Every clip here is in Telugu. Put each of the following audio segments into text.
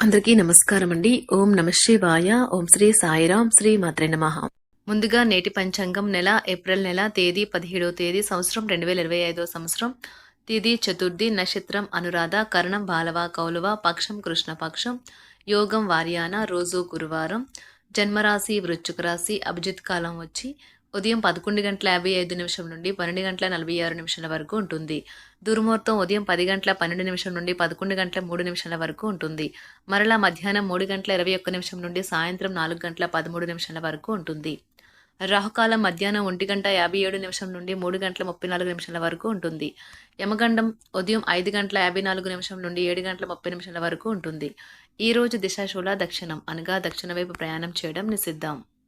అందరికీ నమస్కారం అండి ఓం నమ శివాయ. ఓం శ్రీ సాయిరాం శ్రీ మాత్రే నమః. ముందుగా నేటి పంచాంగం నెల ఏప్రిల్ నెల తేదీ పదిహేడవ తేదీ సంవత్సరం రెండు వేల ఇరవై ఐదో సంవత్సరం. తిథి చతుర్థి నక్షత్రం అనురాధ కరణం బాలవ కౌలవ పక్షం కృష్ణపక్షం యోగం వార్యాన రోజు గురువారం. జన్మరాశి వృశ్చిక రాశి అభిజిత్ కాలం వచ్చి ఉదయం పదకొండు గంటల యాభై ఐదు నిమిషం నుండి పన్నెండు గంటల నలభై ఆరు నిమిషాల వరకు ఉంటుంది. దుర్ముహూర్తం ఉదయం పది గంటల పన్నెండు నిమిషం నుండి పదకొండు గంటల మూడు నిమిషాల వరకు ఉంటుంది. మరలా మధ్యాహ్నం మూడు గంటల ఇరవై ఒక్క నిమిషం నుండి సాయంత్రం నాలుగు గంటల పదమూడు నిమిషాల వరకు ఉంటుంది. రాహుకాలం మధ్యాహ్నం ఒంటి గంట యాభై ఏడు నిమిషం నుండి మూడు గంటల ముప్పై నాలుగు నిమిషాల వరకు ఉంటుంది. యమగండం ఉదయం ఐదు గంటల యాభై నాలుగు నిమిషం నుండి ఏడు గంటల ముప్పై నిమిషాల వరకు ఉంటుంది. ఈరోజు దిశాశూల దక్షిణం అనగా దక్షిణ వైపు ప్రయాణం చేయడం నిషిద్దాం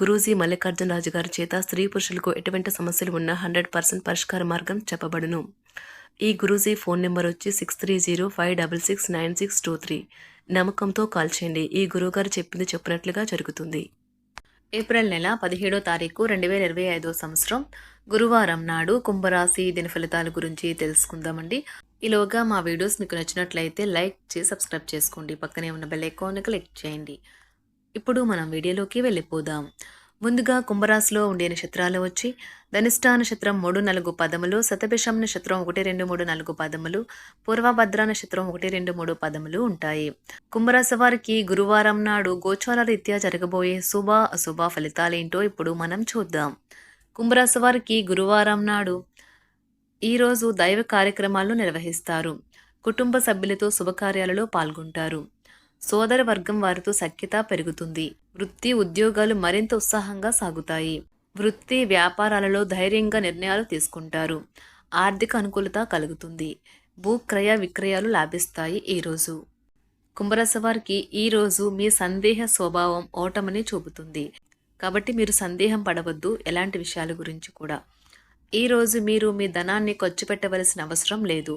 గురూజీ మల్లికార్జున రాజు గారి చేత స్త్రీ పురుషులకు ఎటువంటి సమస్యలు ఉన్నా హండ్రెడ్ పర్సెంట్ పరిష్కార మార్గం చెప్పబడును. ఈ గురూజీ ఫోన్ నెంబర్ వచ్చి six three zero five double six nine six two three. నమ్మకంతో కాల్ చేయండి. ఈ గురువుగారు చెప్పింది చెప్పినట్లుగా జరుగుతుంది. ఏప్రిల్ నెల పదిహేడో తారీఖు రెండు వేల ఇరవై ఐదో సంవత్సరం గురువారం నాడు కుంభరాశి దిన ఫలితాల గురించి తెలుసుకుందామండి. ఈలోగా మా వీడియోస్ మీకు నచ్చినట్లయితే లైక్ చేసి సబ్స్క్రైబ్ చేసుకోండి. పక్కనే ఉన్న బెల్ ఐకాన్ క్లిక్ చేయండి. ఇప్పుడు మనం వీడియోలోకి వెళ్ళిపోదాం. ముందుగా కుంభరాశిలో ఉండే నక్షత్రాలు వచ్చి ధనిష్ట నక్షత్రం మూడు నాలుగు పదములు శతభిషం నక్షత్రం ఒకటి రెండు మూడు నాలుగు పదములు పూర్వభద్ర నక్షత్రం ఒకటి రెండు మూడు పదములు ఉంటాయి. కుంభరాశి వారికి గురువారం నాడు గోచార రీత్యా జరగబోయే శుభ అశుభ ఫలితాలేంటో ఇప్పుడు మనం చూద్దాం. కుంభరాశి వారికి గురువారం నాడు ఈరోజు దైవ కార్యక్రమాలు నిర్వహిస్తారు. కుటుంబ సభ్యులతో శుభకార్యాలలో పాల్గొంటారు. సోదర వర్గం వారితో సఖ్యత పెరుగుతుంది. వృత్తి ఉద్యోగాలు మరింత ఉత్సాహంగా సాగుతాయి. వృత్తి వ్యాపారాలలో ధైర్యంగా నిర్ణయాలు తీసుకుంటారు. ఆర్థిక అనుకూలత కలుగుతుంది. భూ క్రయ విక్రయాలు లాభిస్తాయి ఈరోజు కుంభరాశి వారికి ఈరోజు మీ సందేహ స్వభావం ఓటమని చూపుతుంది. కాబట్టి మీరు సందేహం పడవద్దు ఎలాంటి విషయాల గురించి కూడా. ఈరోజు మీరు మీ ధనాన్ని ఖర్చు పెట్టవలసిన అవసరం లేదు.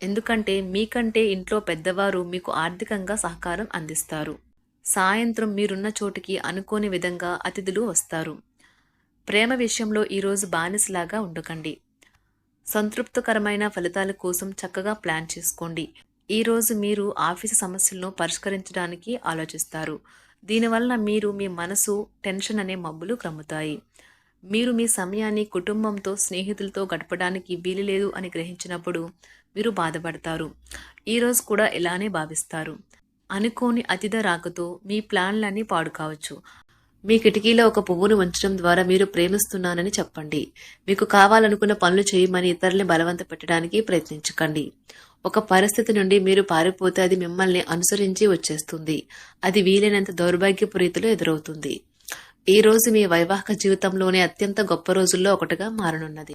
ఎందుకంటే మీకంటే ఇంట్లో పెద్దవారు మీకు ఆర్థికంగా సహకారం అందిస్తారు. సాయంత్రం మీరున్న చోటికి అనుకోని విధంగా అతిథులు వస్తారు. ప్రేమ విషయంలో ఈరోజు బానిసలాగా ఉండకండి. సంతృప్తికరమైన ఫలితాల కోసం చక్కగా ప్లాన్ చేసుకోండి. ఈరోజు మీరు ఆఫీసు సమస్యలను పరిష్కరించడానికి ఆలోచిస్తారు. దీనివల్ల మీరు మీ మనసు టెన్షన్ అనే మబ్బులు క్రమ్ముతాయి. మీరు మీ సమయాన్ని కుటుంబంతో స్నేహితులతో గడపడానికి వీలు లేదు అని గ్రహించినప్పుడు మీరు బాధపడతారు. ఈరోజు కూడా ఇలానే భావిస్తారు. అనుకోని అతిథ రాకతో మీ ప్లాన్లన్నీ పాడు కావచ్చు. మీ కిటికీలో ఒక పువ్వును ఉంచడం ద్వారా మీరు ప్రేమిస్తున్నానని చెప్పండి. మీకు కావాలనుకున్న పనులు చేయమని ఇతరుల్ని బలవంత పెట్టడానికి ప్రయత్నించకండి. ఒక పరిస్థితి నుండి మీరు పారిపోతే అది మిమ్మల్ని అనుసరించి వచ్చేస్తుంది. అది వీలైనంత దౌర్భాగ్యపు రీతిలో ఎదురవుతుంది. ఈ రోజు మీ వైవాహిక జీవితంలోనే అత్యంత గొప్ప రోజుల్లో ఒకటిగా మారనున్నది.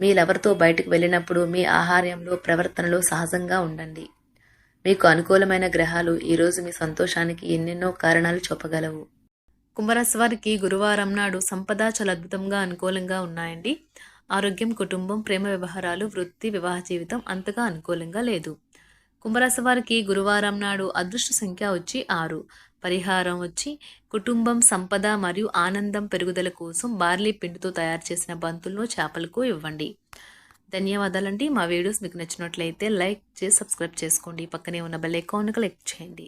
మీ లవర్తో బయటకు వెళ్ళినప్పుడు మీ ఆహార్యంలో ప్రవర్తనలో సహజంగా ఉండండి. మీకు అనుకూలమైన గ్రహాలు ఈరోజు మీ సంతోషానికి ఎన్నెన్నో కారణాలు చెప్పగలవు కుంభరాశి వారికి గురువారం నాడు సంపద చాలా అద్భుతంగా అనుకూలంగా ఉన్నాయండి. ఆరోగ్యం కుటుంబం ప్రేమ వ్యవహారాలు వృత్తి వివాహ జీవితం అంతగా అనుకూలంగా లేదు. కుంభరాశి వారికి గురువారం నాడు అదృష్ట సంఖ్య వచ్చి ఆరు. పరిహారం వచ్చి కుటుంబం సంపద మరియు ఆనందం పెరుగుదల కోసం బార్లీ పిండితో తయారు చేసిన బంతులను చేపలకు ఇవ్వండి. ధన్యవాదాలండి. మా వీడియోస్ మీకు నచ్చినట్లయితే లైక్ చేసి సబ్స్క్రైబ్ చేసుకోండి. పక్కనే ఉన్న బెల్ ఐకాన్ క్లిక్ చేయండి.